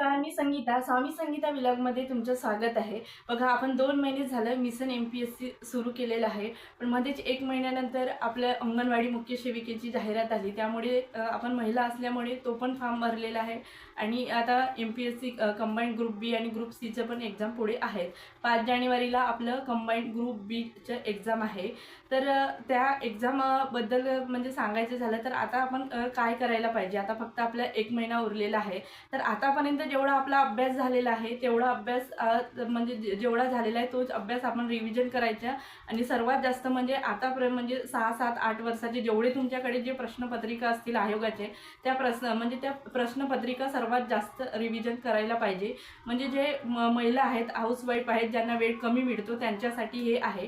नमस्कार मी संगीता स्वामी संगीता विलागमध्ये तुमचं स्वागत आहे. बघा आपण दोन महिने झालं mission M P S C सुरू केलेलं आहे. पण मध्येच एक महिन्यानंतर आपल्या अंगणवाडी मुख्य सेविकेची जाहिरात आली. त्यामुळे आपण महिला असल्यामुळे तो पण फॉर्म भरलेला आहे. आणि आता M P S C combined group B आणि ग्रुप सीचं पण एक्झाम पुढे आहेत. पाच जानेवारीला आपलं कंबाईंड ग्रुप बीचं एक्झाम आहे. तर त्या एक्झामबद्दल म्हणजे सांगायचं झालं तर आता आपण काय करायला पाहिजे? आता फक्त आपला एक महिना उरलेला आहे. तर आतापर्यंत जेवढा आपला अभ्यास झालेला आहे तेवढा अभ्यास म्हणजे जे- जेवढा झालेला आहे तोच अभ्यास आपण रिव्हिजन करायचा. आणि सर्वात जास्त म्हणजे आतापर्यंत म्हणजे सहा सात आठ वर्षाचे जेवढे तुमच्याकडे जे प्रश्नपत्रिका असतील आयोगाचे त्या प्रश्न म्हणजे त्या प्रश्नपत्रिका सर्वात जास्त रिव्हिजन करायला पाहिजे. म्हणजे जे म- महिला आहेत हाऊसवाईफ आहेत ज्यांना वेळ कमी मिळतो त्यांच्यासाठी हे आहे.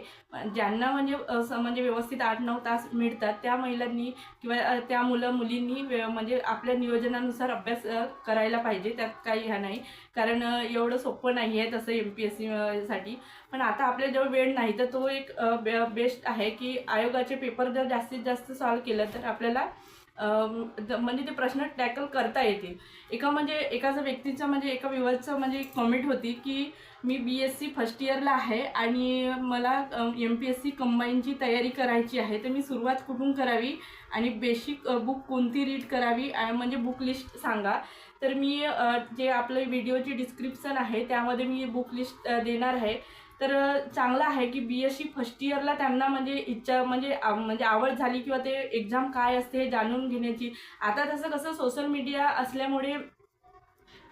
ज्यांना म्हणजे म्हणजे व्यवस्थित आठ नऊ तास मिळतात. त्या महिलांनी किंवा त्या मुलं मुलींनी म्हणजे आपल्या नियोजनानुसार अभ्यास करायला पाहिजे. त्यात काही ह्या नाही. कारण एवढं सोपं नाही आहे तसं एम पी एस सी साठी. पण आता आपल्याजवळ वेळ नाही तर तो एक बेस्ट आहे की आयोगाचे पेपर जर जास्तीत जास्त सॉल्व केलं तर आपल्याला म्हणजे ते प्रश्न टॅकल करता येतील. एका म्हणजे एकाचं व्यक्तीचं म्हणजे एका विवादचं म्हणजे कॉमेंट होती की मी बी एस सी फर्स्ट इयरला आहे आणि मला एम पी एस सी कंबाईनची तयारी करायची आहे तर मी सुरुवात कुठून करावी? आणि बेसिक बुक कोणती रीड करावी? म्हणजे बुक लिस्ट सांगा. तर मी जे आपलं व्हिडिओची डिस्क्रिप्शन आहे त्यामध्ये मी बुक लिस्ट देणार आहे. तर चांगलं आहे की बी एस सी फर्स्ट इयरला त्यांना म्हणजे इच्छा म्हणजे आ- म्हणजे आवड झाली किंवा ते एक्झाम काय असते हे जाणून घेण्याची. आता तसं कसं सोशल मीडिया असल्यामुळे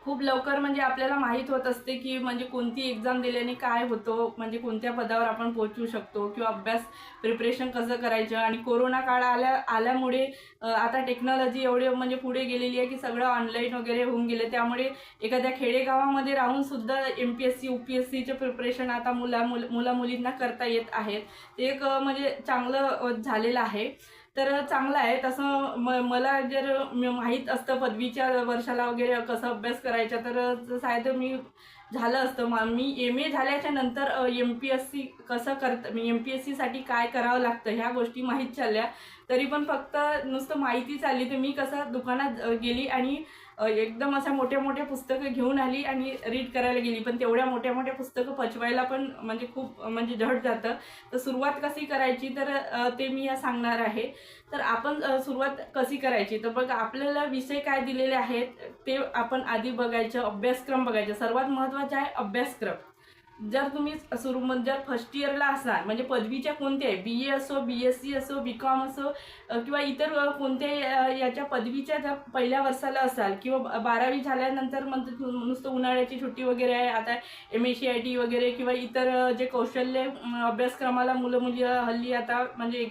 खूप लवकर म्हणजे आपल्याला माहीत होत असते की म्हणजे कोणती एक्झाम दिल्याने काय होतो म्हणजे कोणत्या पदावर आपण पोहोचू शकतो किंवा अभ्यास प्रिपरेशन कसं करायचं आणि कोरोना काळ आल्या आल्यामुळे आता टेक्नॉलॉजी एवढी म्हणजे पुढे गेलेली आहे की सगळं ऑनलाईन वगैरे होऊन गेले. त्यामुळे एखाद्या खेडेगावामध्ये राहून सुद्धा M P S C U P S सीचे प्रिपरेशन आता मुला मुलामुलींना मुला मुलींना करता येत आहेत. ते एक म्हणजे चांगलं झालेलं आहे. तर चांगलं आहे. तसं म मला जर माहीत असतं पदवीच्या वर्षाला वगैरे कसं अभ्यास करायचा तर सायद मी झालं असतं. मग मी एम ए झाल्याच्यानंतर एम पी एस सी कसं करत एम पी एस सीसाठी काय करावं लागतं ह्या गोष्टी माहीत चालल्या. तरी पण फक्त नुसतं माहिती चालली तर मी कसं दुकानात गेली आणि एकदम अशा मोठ्या मोठ्या पुस्तकं घेऊन आली आणि रीड करायला गेली. पण तेवढ्या मोठ्या मोठ्या पुस्तकं पचवायला पण म्हणजे खूप म्हणजे झट जातं. तर सुरुवात कशी करायची तर ते मी या सांगणार आहे. तर आपण सुरुवात कशी करायची? तर बघा आपल्याला विषय काय दिलेले आहेत ते आपण आधी बघायचं अभ्यासक्रम बघायचं. सर्वात महत्त्वाचं आहे अभ्यासक्रम. जर तुम्ही सुरू जर फर्स्ट इयरला असाल म्हणजे पदवीच्या कोणत्याही बी ए असो बी एस सी असो बी कॉम असो किंवा इतर कोणत्या कोणत्याही याच्या पदवीच्या जर पहिल्या वर्षाला असाल किंवा बारावी झाल्यानंतर म्हणजे नुसतं उन्हाळ्याची सुट्टी वगैरे आहे आता M S C I T वगैरे किंवा इतर जे कौशल्य अभ्यासक्रमाला मुलं मुली हल्ली आता म्हणजे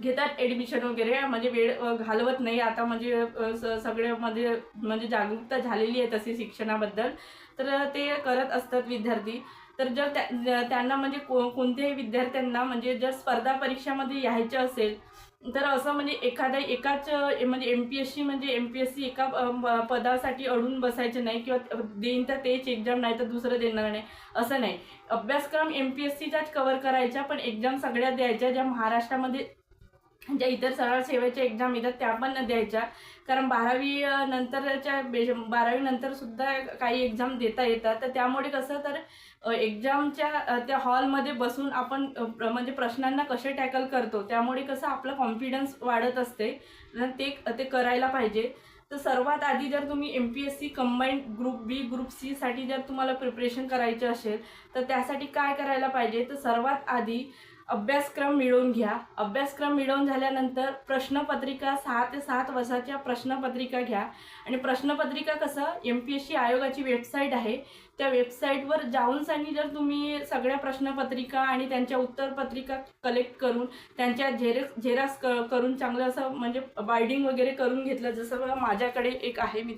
घेतात ॲडमिशन वगैरे. म्हणजे वेळ घालवत नाही. आता म्हणजे स- सगळे म्हणजे म्हणजे जागरूकता झालेली आहे तशी शिक्षणाबद्दल. तर ते करत असतात विद्यार्थी. तर जर त्या त्यांना म्हणजे को कोणत्याही विद्यार्थ्यांना म्हणजे जर स्पर्धा परीक्षामध्ये यायचं असेल तर असं म्हणजे एखाद्या एकाच म्हणजे एम पी एस सी म्हणजे एम पी एस सी एका प- पदासाठी अडून बसायचं नाही किंवा देईन तर तेच एक्झाम नाही तर दुसरं देणार नाही. असं नाही. अभ्यासक्रम एम पी एस सीचाच कवर करायचा पण एक्झाम सगळ्या द्यायच्या ज्या महाराष्ट्रामध्ये ज्या इतर सरळ सेवेच्या एक्झाम येतात त्या पण द्यायच्या. कारण बारावी नंतरच्या बे बारावी नंतर सुद्धा काही एक्झाम देता येतात. तर त्यामुळे कसं तर एक्झामच्या त्या हॉलमध्ये बसून आपण प्र- म्हणजे प्रश्नांना कसे टॅकल करतो त्यामुळे कसं आपलं कॉन्फिडन्स वाढत असते. ते ते करायला पाहिजे. तर सर्वात आधी जर तुम्ही M P S C combined group B group सीसाठी जर तुम्हाला प्रिपरेशन करायचं असेल तर त्यासाठी काय करायला पाहिजे? तर सर्वात आधी अभ्यासक्रम मिळवून घ्या. अभ्यासक्रम मिळवून झाल्यानंतर प्रश्नपत्रिका सहा ते सात वर्षाच्या प्रश्नपत्रिका घ्या. आणि प्रश्नपत्रिका कसं? एम पी एस सी आयोगाची वेबसाईट आहे. त्या वेबसाईटवर जाऊनसाठी जर तुम्ही सगळ्या प्रश्नपत्रिका आणि त्यांच्या उत्तरपत्रिका कलेक्ट करून त्यांच्या झेरेक्स झेरॉक्स क करून चांगलं असं म्हणजे बायडिंग वगैरे करून घेतलं. जसं माझ्याकडे एक आहे मी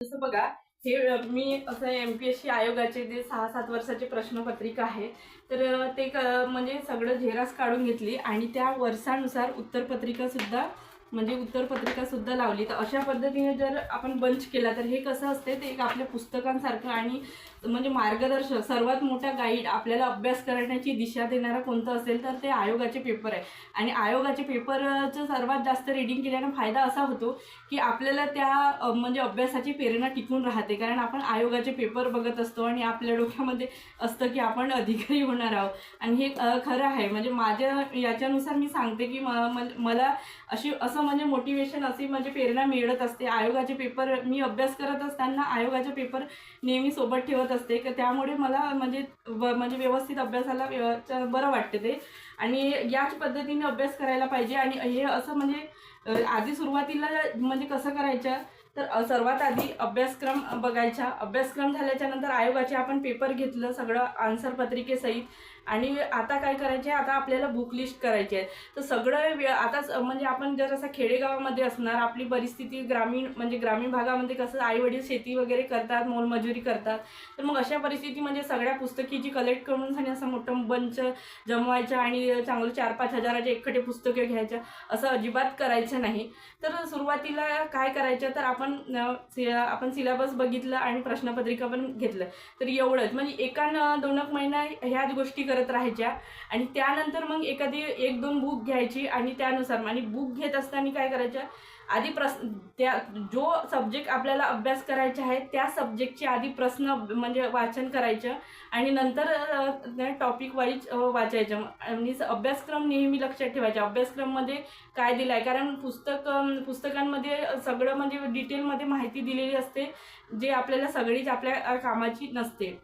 जसं बघा हे मी असं एम पी एस सी आयोगाचे जे सहा सात वर्षाचे प्रश्नपत्रिका आहे तर ते क म्हणजे सगळं झेरॉक्स काढून घेतली आणि त्या वर्षानुसार उत्तरपत्रिकासुद्धा म्हणजे उत्तरपत्रिका सुद्धा लावली. तर अशा पद्धतीने जर आपण बंच केला तर हे कसं असते ते एक आपल्या पुस्तकांसारखं आणि म्हणजे मार्गदर्शक सर्वात मोठा गाईड आपल्याला अभ्यास करण्याची दिशा देणारा कोणतं असेल तर ते आयोगाचे पेपर आहे. आणि आयोगाचे पेपरचं सर्वात जास्त रिडिंग केल्यानं फायदा असा होतो की आपल्याला त्या म्हणजे अभ्यासाची प्रेरणा टिकून राहते. कारण आपण आयोगाचे पेपर बघत असतो आणि आपल्या डोक्यामध्ये असतं की आपण अधिकारी होणार आहोत. आणि हे खरं आहे. म्हणजे माझ्या याच्यानुसार मी सांगते की म- म- मला अशी असं म्हणजे मोटिवेशन अशी म्हणजे प्रेरणा मिळत असते. आयोगाचे पेपर मी अभ्यास करत असताना आयोगाचे पेपर नेहमी सोबत ठेवत असते. की त्यामुळे मला म्हणजे व- म्हणजे व्यवस्थित अभ्यासाला व्यव- च- बरं वाटते ते. आणि याच पद्धतीने अभ्यास करायला पाहिजे. आणि हे असं म्हणजे आधी सुरुवातीला म्हणजे कसं करायचं? तर सर्वात आधी अभ्यासक्रम बघायचा. अभ्यासक्रम झाल्याच्यानंतर आयोगाचे आपण पेपर घेतलं. सगळं आन्सर पत्रिकेसहित. आणि आता काय करायचे आता आपल्याला बुक लिस्ट करायची आहे. तर सगळं वे आता म्हणजे आपण जर असं खेडेगावामध्ये असणार आपली परिस्थिती ग्रामीण म्हणजे ग्रामीण भागामध्ये कसं आईवडील शेती वगैरे करतात मोलमजुरी करतात तर मग अशा परिस्थितीमध्ये म्हणजे सगळ्या पुस्तकीची कलेक्ट करून आणि असं मोठं बंच जमवायचं आणि चांगलं चार पाच हजाराचे एकखटे पुस्तके घ्यायच्या असं अजिबात करायचं नाही. तर सुरुवातीला काय करायचं तर आपण सि- आपण सिलेबस बघितलं आणि प्रश्नपत्रिका पण घेतलं. तर एवढंच. म्हणजे एका न दोन एक महिना ह्याच गोष्टी करत राहायच्या. आणि त्यानंतर मग एखादी एक दोन बुक घ्यायची आणि त्यानुसार. आणि बुक घेत असताना काय करायचं आधी प्रश्न त्या जो सब्जेक्ट आपल्याला अभ्यास करायचा आहे त्या सब्जेक्टचे आधी प्रश्न म्हणजे वाचन करायचं. आणि नंतर टॉपिक वाईज वाचायचं. आणि अभ्यासक्रम नेहमी लक्षात ठेवायचा. अभ्यासक्रममध्ये काय दिलं आहे कारण पुस्तक पुस्तकांमध्ये सगळं म्हणजे डिटेलमध्ये माहिती दिलेली असते जे आपल्याला सगळीच आपल्या कामाची नसते.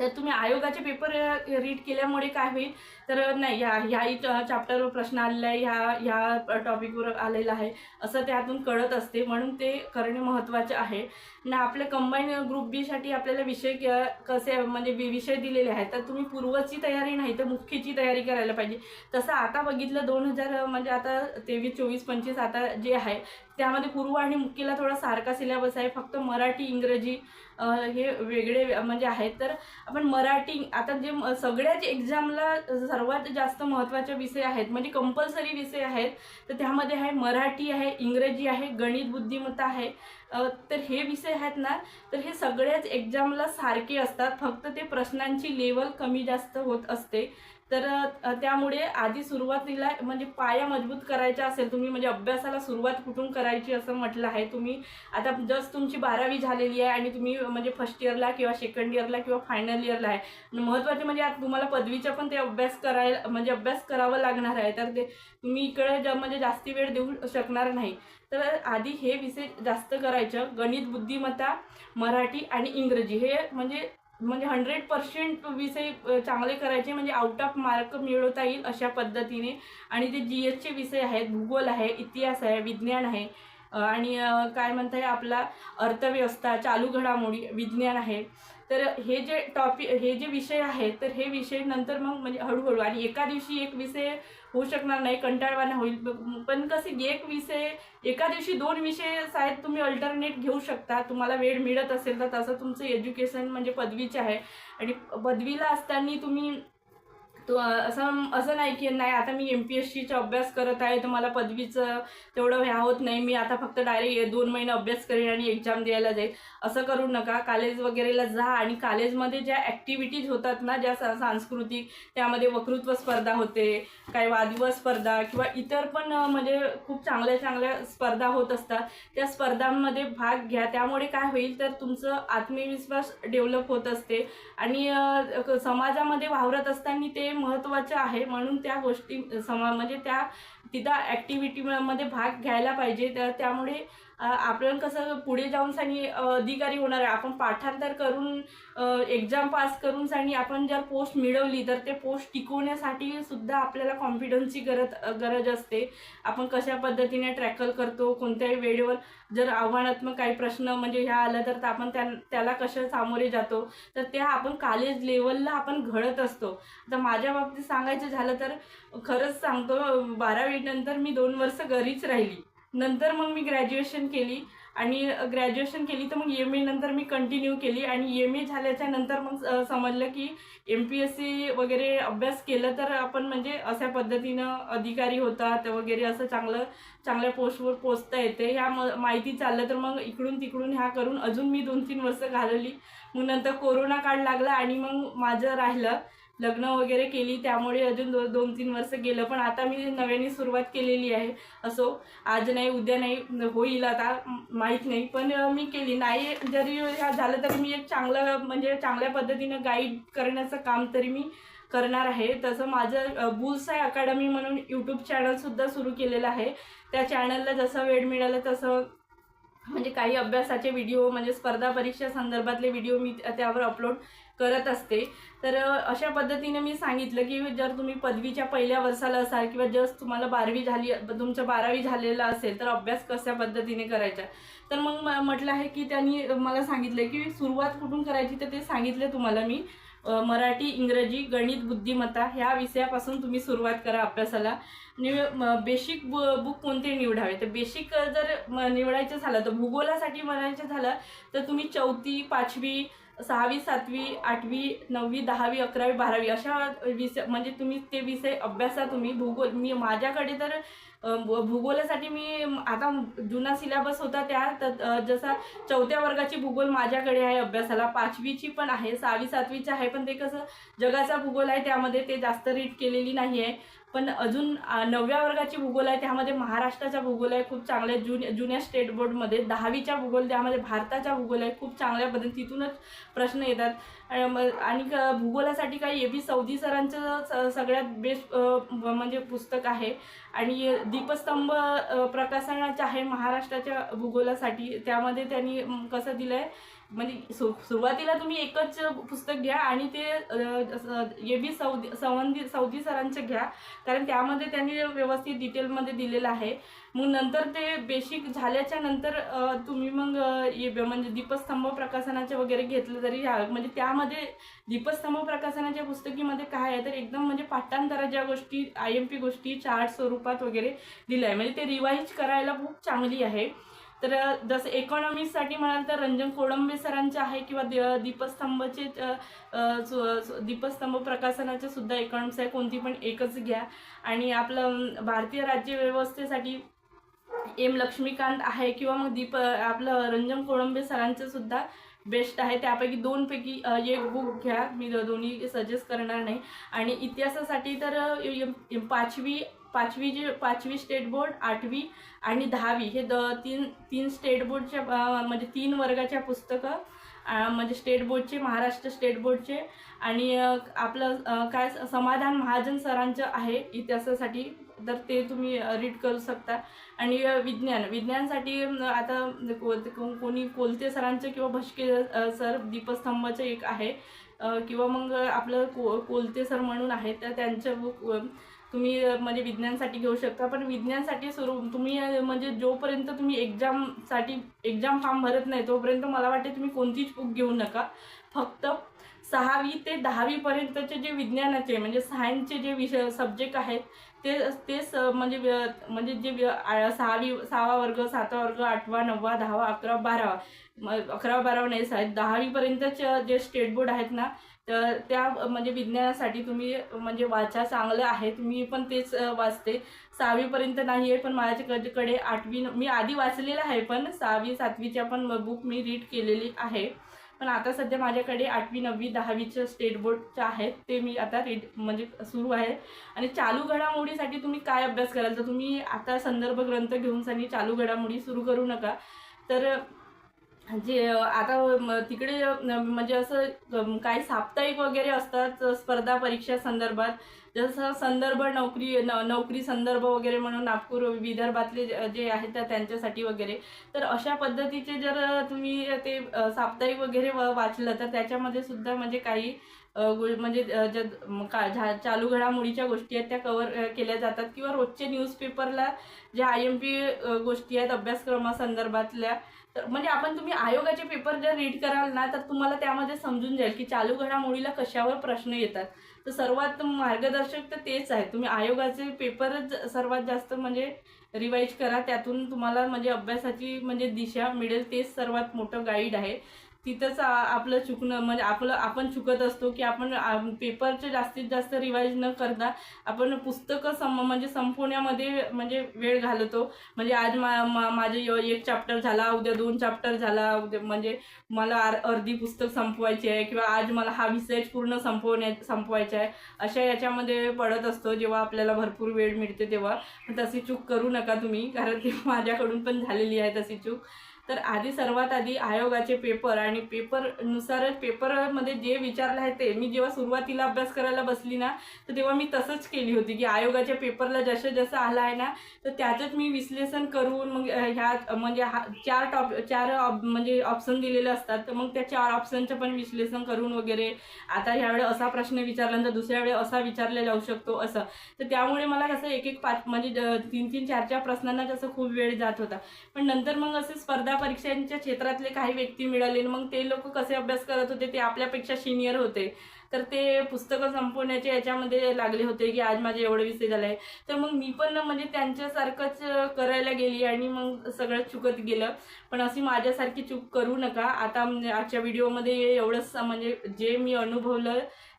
तर तुम्ही आयोगाचे पेपर रीड केल्यामुळे काय होईल? तर नाही ह्या ह्याही चॅप्टरवर प्रश्न आलेला आहे ह्या ह्या टॉपिकवर आलेला आहे. असं त्यातून कळत असते म्हणून ते करणे महत्त्वाचे आहे. ना आपल्या कंबाईन ग्रुप बीसाठी आपल्याला विषय कसे म्हणजे वि- विषय दिलेले आहेत. तर तुम्ही पूर्वची तयारी नाही तर मुख्यची तयारी करायला पाहिजे. तसं आता बघितलं दोन हजार म्हणजे आता तेवीस चोवीस पंचवीस आता जे आहे त्यामध्ये पूर्व आणि मुख्यला थोडा सारखा सिलेबस आहे. फक्त मराठी इंग्रजी हे वेगळे म्हणजे आहेत. तर आपण मराठी आता जे म- सगळ्याच एक्झामला सर्वात जास्त महत्त्वाचे विषय आहेत म्हणजे कंपल्सरी विषय आहेत तर त्यामध्ये आहे मराठी आहे इंग्रजी आहे गणित बुद्धिमत्ता आहे. तर हे विषय आहेत ना तर हे सगळ्याच एक्झामला सारखे असतात. फक्त ते प्रश्नांची लेवल कमी जास्त होत असते. तर त्यामुळे आधी सुरुवातीला म्हणजे पाया मजबूत करायचा असेल तुम्ही म्हणजे अभ्यासाला सुरुवात कुठून करायची असं म्हटलं आहे तुम्ही आता जस्ट तुमची बारावी झालेली आहे आणि तुम्ही म्हणजे फर्स्ट इयरला किंवा सेकंड इयरला किंवा फायनल इयरला आहे. महत्त्वाचे म्हणजे आता तुम्हाला पदवीचा पण ते अभ्यास करायला म्हणजे अभ्यास करावा लागणार आहे तर ते तुम्ही इकडे ज म्हणजे जास्ती वेळ देऊ शकणार नाही. तर आधी हे विषय जास्त करायचं गणित बुद्धिमत्ता मराठी आणि इंग्रजी हे म्हणजे म्हणजे हंड्रेड पर्सेंट विषय चांगले करायचे म्हणजे आउट ऑफ मार्क मिळवता येईल अशा पद्धतीने. आणि ते जी एसचे विषय आहेत भूगोल आहे इतिहास आहे विज्ञान आहे आणि काय म्हणता आपला अर्थव्यवस्था चालू घडामोडी विज्ञान आहे. तर हे जे टॉपिक हे जे विषय आहेत तर हे विषय नंतर मग म्हणजे हळूहळू आणि एका दिवशी एक विषय होऊ शकणार नाही कंटाळवाना होईल. पण कसे एक विषय एका दिवशी दोन विषय साहेब तुम्ही अल्टरनेट घेऊ शकता. तुम्हाला वेळ मिळत असेल तर तसं तुमचं एज्युकेशन म्हणजे पदवीचे आहे. आणि पदवीला असताना तुम्ही तो असं असं नाही की नाही आता मी एम पी एस सीचा अभ्यास करत आहे तर मला पदवीचं तेवढं ह्या होत नाही. मी आता फक्त डायरेक्ट दोन महिने अभ्यास करेन आणि एक्झाम द्यायला जाईल असं करू नका. कॉलेज वगैरेला जा आणि कॉलेजमध्ये ज्या ॲक्टिव्हिटीज होतात ना ज्या सा- सांस्कृतिक त्यामध्ये वक्तृत्व स्पर्धा होते काही वादविवाद स्पर्धा किंवा इतर पण म्हणजे खूप चांगल्या चांगल्या स्पर्धा होत असतात. त्या स्पर्धांमध्ये भाग घ्या. त्यामुळे काय होईल तर तुमचं आत्मविश्वास डेव्हलप होत असते. आणि क- समाजामध्ये वावरत असताना ते महत्त्वाचं आहे म्हणून त्या गोष्टी समा म्हणजे त्या तिथं ॲक्टिव्हिटीमध्ये भाग घ्यायला पाहिजे. तर त्यामुळे आपण आपल्याला कसं पुढे जाऊन सनी अधिकारी होणार आहे. आपण पाठांतर करून एक्झाम पास करून सनी आपण जर पोस्ट मिळवली तर ते पोस्ट टिकवण्यासाठी सुद्धा आपल्याला कॉन्फिडन्सची गरज गरज असते. आपण कशा पद्धतीने ट्रॅकल करतो कोणत्याही वेळेवर जर आव्हानात्मक काही प्रश्न म्हणजे ह्या आला तर आपण त्या त्याला कशा सामोरे जातो तर त्या आपण कॉलेज लेवलला आपण घडत असतो. आता माझ्या बाबतीत सांगायचं झालं तर खरंच सांगतो बारावी नंतर मी दोन वर्ष घरीच राहिली. नंतर मग मी ग्रॅज्युएशन केली. आणि ग्रॅज्युएशन केली तर मग एम ए नंतर मी कंटिन्यू केली. आणि एम ए झाल्याच्यानंतर मग समजलं की एम पी एस सी वगैरे अभ्यास केलं तर आपण म्हणजे अशा पद्धतीनं अधिकारी होतात वगैरे असं चांगलं चांगल्या पोस्टवर पोचता येते. ह्या म माहिती चाललं तर मग इकडून तिकडून ह्या करून अजून मी दोन तीन वर्ष घालवली. मग नंतर कोरोना काळ लागला आणि मग माझं राहिलं. लग्न वगैरे केली त्यामुळे अजून दो दोन तीन वर्ष गेलं पण आता मी नव्याने सुरुवात केलेली आहे. असो आज नाही उद्या नाही होईल आता माहीत नाही. पण मी केली. नाही जरी ह्या झालं तरी मी एक चांगलं म्हणजे चांगल्या पद्धतीनं गाईड करण्याचं काम तरी मी करणार आहे. तसं माझं बुल्साय अकॅडमी म्हणून यूट्यूब चॅनलसुद्धा सुरू केलेलं आहे. त्या चॅनलला जसं वेळ मिळाला तसं म्हणजे काही अभ्यासाचे व्हिडिओ म्हणजे स्पर्धा परीक्षा संदर्भातले व्हिडिओ मी त्यावर अपलोड करत असते. तर अशा पद्धतीने मी सांगितलं की जर तुम्ही पदवीच्या पहिल्या वर्षाला असाल किंवा जस्ट तुम्हाला बारावी झाली तुमचं बारावी झालेलं असेल तर अभ्यास कशा पद्धतीने करायचा? तर मग म- म्हटलं आहे की त्यांनी मला सांगितलं की सुरुवात कुठून करायची तर ते सांगितलं तुम्हाला मी. मराठी इंग्रजी गणित बुद्धिमत्ता ह्या विषयापासून तुम्ही सुरुवात करा अभ्यासाला. आणि बेसिक बुक कोणते निवडावे? तर बेसिक जर म- निवडायचं झालं तर भूगोलासाठी म्हणायचं झालं तर तुम्ही चौथी पाचवी सहावी सातवी आठवी नववी दहावी अकरावी बारावी अशा विषय म्हणजे तुम्ही ते विषय अभ्यासा तुम्ही. भूगोल मी माझ्याकडे तर भू- भूगोलासाठी मी आता जुना सिलेबस होता त्या तर जसा चौथ्या वर्गाची भूगोल माझ्याकडे आहे अभ्यासाला. पाचवीची पण आहे सहावी सातवीची आहे पण ते कसं जगाचा भूगोल आहे त्यामध्ये ते जास्त रीड केलेली नाही आहे पण अजून नवव्या वर्गाची भूगोल आहे त्यामध्ये महाराष्ट्राचा भूगोल आहे खूप चांगल्या जुन्या जुन्या स्टेट बोर्डमध्ये दहावीच्या भूगोल त्यामध्ये भारताचा भूगोल आहे खूप चांगल्या पद्धती तिथूनच प्रश्न येतात. आणि मग- आणि भूगोलासाठी काही ए बी सौदी सरांचं स- सगळ्यात बेस्ट म्हणजे पुस्तक आहे. आणि दीपस्तंभ प्रकाशनाचं आहे महाराष्ट्राच्या भूगोलासाठी त्यामध्ये त्यांनी कसं दिलं आहे म्हणजे सु सुरुवातीला तुम्ही एकच पुस्तक घ्या आणि ते ए बी सौदी सवंदी सौदी सरांचं घ्या. कारण त्यामध्ये त्यांनी व्यवस्थित डिटेलमध्ये दिलेलं आहे. मग नंतर ते बेसिक झाल्याच्यानंतर तुम्ही मग ये म्हणजे दीपस्तंभ प्रकाशनाचे वगैरे घेतलं तरी या म्हणजे त्यामध्ये दीपस्तंभ प्रकाशनाच्या पुस्तकीमध्ये काय आहे तर एकदम म्हणजे पाठांतराच्या गोष्टी आय एम पी गोष्टी चार्ट स्वरूपात वगैरे दिलं आहे म्हणजे ते रिवाईज करायला खूप चांगली आहे. तर जसं इकॉनॉमिक्ससाठी म्हणाल तर रंजन कोळंबे सरांचे आहे किंवा दीपस्तंभचे सु- सु- दीपस्तंभ प्रकाशनाचे सुद्धा इकॉनॉमिक्स आहे. कोणती पण एकच घ्या. आणि आपलं भारतीय भारतीय राज्यव्यवस्थेसाठी एम लक्ष्मीकांत आहे किंवा मग दीप आपलं रंजन कोळंबे सरांचं सुद्धा बेस्ट आहे. त्यापैकी दोनपैकी एक बुक घ्या. मी दोन्ही सजेस्ट करणार नाही. आणि इतिहासासाठी तर पाचवी पाचवी जे पाचवी स्टेट बोर्ड आठवी आणि दहावी. हे द तीन तीन स्टेट बोर्डच्या म्हणजे तीन वर्गाच्या पुस्तकं म्हणजे स्टेट बोर्डचे महाराष्ट्र स्टेट बोर्डचे आणि आपलं काय समाधान महाजन सरांचं आहे इतिहासासाठी तर ते तुम्ही रीड करू शकता. आणि विज्ञान. विज्ञानसाठी आता को- कोणी कोलते सरांचं किंवा भटके सर दीपस्तंभाचं एक आहे. किंवा मग आपलं को कोलते सर म्हणून आहे तर त्यांचं बुक तुम्ही म्हणजे विज्ञानसाठी घेऊ शकता पण विज्ञानसाठी सुरू तुम्ही म्हणजे जोपर्यंत तुम्ही एक्झामसाठी एक्झाम फॉर्म भरत नाही तोपर्यंत मला वाटते तुम्ही कोणतीच बुक घेऊ नका. फक्त सहावी ते दहावीपर्यंतचे जे विज्ञानाचे म्हणजे सायन्सचे जे विषय सब्जेक्ट आहेत ते तेच म्हणजे म्हणजे जे सहावी सहावा वर्ग सातवा वर्ग आठवा नववा दहावा अकरा बारावा मग अकरावा बारावा नाही साहेब दहावीपर्यंतचे जे स्टेट बोर्ड आहेत ना तर त्या म्हणजे विज्ञानासाठी तुम्ही म्हणजे वाचा चांगलं आहे मी पण तेच वाचते. सहावीपर्यंत नाही आहे पण माझ्याकडे आठवी मी आधी वाचलेलं आहे पण सहावी सातवीच्या पण बुक मी रीड केलेली आहे. पण आता सध्या माझ्याकडे आठवी नववी दहावीचं स्टेट बोर्डचं आहेत ते मी आता रीड म्हणजे सुरू आहे. आणि चालू घडामोडीसाठी तुम्ही काय अभ्यास कराल? तर तुम्ही आता संदर्भ ग्रंथ घेऊन सनी चालू घडामोडी सुरू करू नका. तर जे आता तिकडे म्हणजे असं काही साप्ताहिक वगैरे असतात स्पर्धा परीक्षा संदर्भात. जसं संदर्भ नोकरी न नोकरी संदर्भ वगैरे म्हणून नागपूर विदर्भातले जे- आहेत त्यांच्यासाठी वगैरे. तर अशा पद्धतीचे जर तुम्ही ते साप्ताहिक वगैरे व- वाचलं तर त्याच्यामध्ये सुद्धा म्हणजे काही म्हणजे ज्या का झा- चालू घडामोडीच्या गोष्टी आहेत त्या कवर केल्या जातात. किंवा रोजचे न्यूजपेपरला ज्या आय एम पी गोष्टी आहेत अभ्यासक्रमासंदर्भातल्या तर म्हणजे आपण तुम्ही आयोगाचे पेपर जर रीड कराल ना तर तुम्हाला त्यामध्ये समजून जाईल की चालू घडामोडीला कशावर प्रश्न येतात. तर सर्वात मार्गदर्शक तर तेच आहे. तुम्ही आयोगाचे पेपरच सर्वात जास्त म्हणजे रिवाईज करा. त्यातून तुम्हाला म्हणजे अभ्यासाची म्हणजे दिशा मिळेल तेच सर्वात मोठं गाईड आहे. तिथंच आपलं चुकणं म्हणजे आपलं आपण चुकत असतो की आपण पेपरचे जास्तीत जास्त रिवाईज न करता आपण पुस्तकं सम म्हणजे संपवण्यामध्ये म्हणजे वेळ घालवतो. म्हणजे आज मा मा- माझे एक चॅप्टर झाला उद्या दोन चॅप्टर झाला उद्या म्हणजे मला अर्धी पुस्तक संपवायची आहे किंवा आज मला हा विषय पूर्ण संपवण्या संपवायचा आहे. अशा याच्यामध्ये पडत असतो जेव्हा आपल्याला भरपूर वेळ मिळते तेव्हा. तशी चूक करू नका तुम्ही कारण ती माझ्याकडून पण झालेली आहे तशी चूक. तर आधी सर्वात आधी आयोगाचे पेपर आणि पेपरनुसारच पेपरमध्ये जे विचारलं आहे ते मी जेव्हा सुरुवातीला अभ्यास करायला बसली ना तर तेव्हा मी तसंच केली होती की आयोगाच्या पेपरला जसं जसं आलं आहे ना तर त्याचंच मी विश्लेषण करून मग ह्या म्हणजे हा चार टॉप चार ऑप- म्हणजे ऑप्शन दिलेले असतात तर मग त्या चार ऑप्शनचं पण विश्लेषण करून वगैरे आता ह्यावेळी असा प्रश्न विचारल्यानंतर दुसऱ्या वेळी असा विचारला जाऊ शकतो असं. तर त्यामुळे मला कसं एक एक पाच म्हणजे ज- तीन तीन चार चार प्रश्नांना तसं खूप वेळ जात होता. पण नंतर मग असे स्पर्धा परीक्षांच्या क्षेत्रातले काही व्यक्ती मिळाले मग ते लोक कसे अभ्यास करत होते ते आपल्यापेक्षा सिनियर होते. तर ते पुस्तकं संपवण्याच्या याच्यामध्ये लागले होते की आज माझे एवढे विषय झाले आहे तर मग मी पण म्हणजे त्यांच्यासारखंच करायला गेली आणि मग सगळं चुकत गेलं. पण अशी माझ्यासारखी चूक करू नका. आता म्हणजे आजच्या व्हिडिओमध्ये एवढंच म्हणजे जे मी अनुभवलं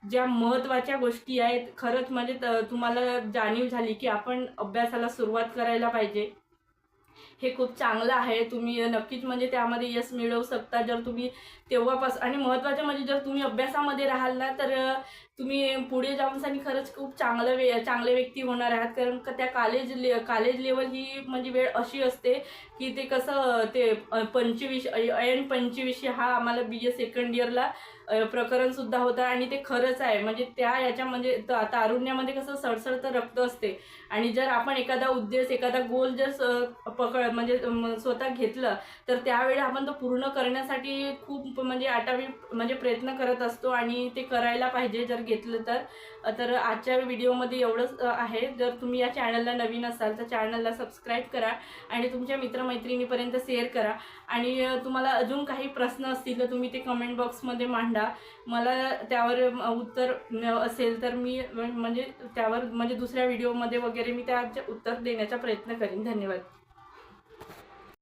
ज्या महत्त्वाच्या गोष्टी आहेत खरंच म्हणजे त- तुम्हाला जाणीव झाली की आपण अभ्यासाला सुरुवात करायला पाहिजे. हे खूप चांगलं आहे तुम्ही नक्कीच म्हणजे त्यामध्ये यश मिळवू शकता. जर तुम्ही तेव्हापासून आणि महत्त्वाचं म्हणजे जर तुम्ही अभ्यासामध्ये राहाल ना तर तुम्ही पुढे जाऊनसाठी खरंच खूप चांगलं वे चांगले व्यक्ती होणार आहात. कारण का त्या कॉलेज ले कॉलेज लेवल ही म्हणजे वेळ अशी असते की ते कसं ते पंचवीस एन पंचवीसशे हा आम्हाला बी ए सेकंड इयरला प्रकरण सुद्धा होतं आणि ते खरंच आहे. म्हणजे त्या याच्या म्हणजे आता तारुण्यामध्ये कसं सडसडतं रक्त असते. आणि जर आपण एखादा उद्देश एखादा गोल जर पकड म्हणजे स्वतः घेतलं तर त्यावेळी आपण तो पूर्ण करण्यासाठी खूप म्हणजे आटावी म्हणजे प्रयत्न करत असतो आणि ते करायला पाहिजे जर घेतलं तर. तर आजच्या व्हिडिओमध्ये एवढंच आहे. जर तुम्ही या चॅनलला नवीन असाल तर चॅनलला सबस्क्राईब करा आणि तुमच्या मित्रमैत्रिणीपर्यंत शेअर करा. आणि तुम्हाला अजून काही प्रश्न असतील तर तुम्ही ते कमेंट बॉक्समध्ये मांडा. मला त्यावर उत्तर असेल तर मी म्हणजे, म्हणजे त्यावर म्हणजे दुसऱ्या व्हिडिओमध्ये वगैरे मी त्याचे उत्तर देण्याचा प्रयत्न करीन. धन्यवाद.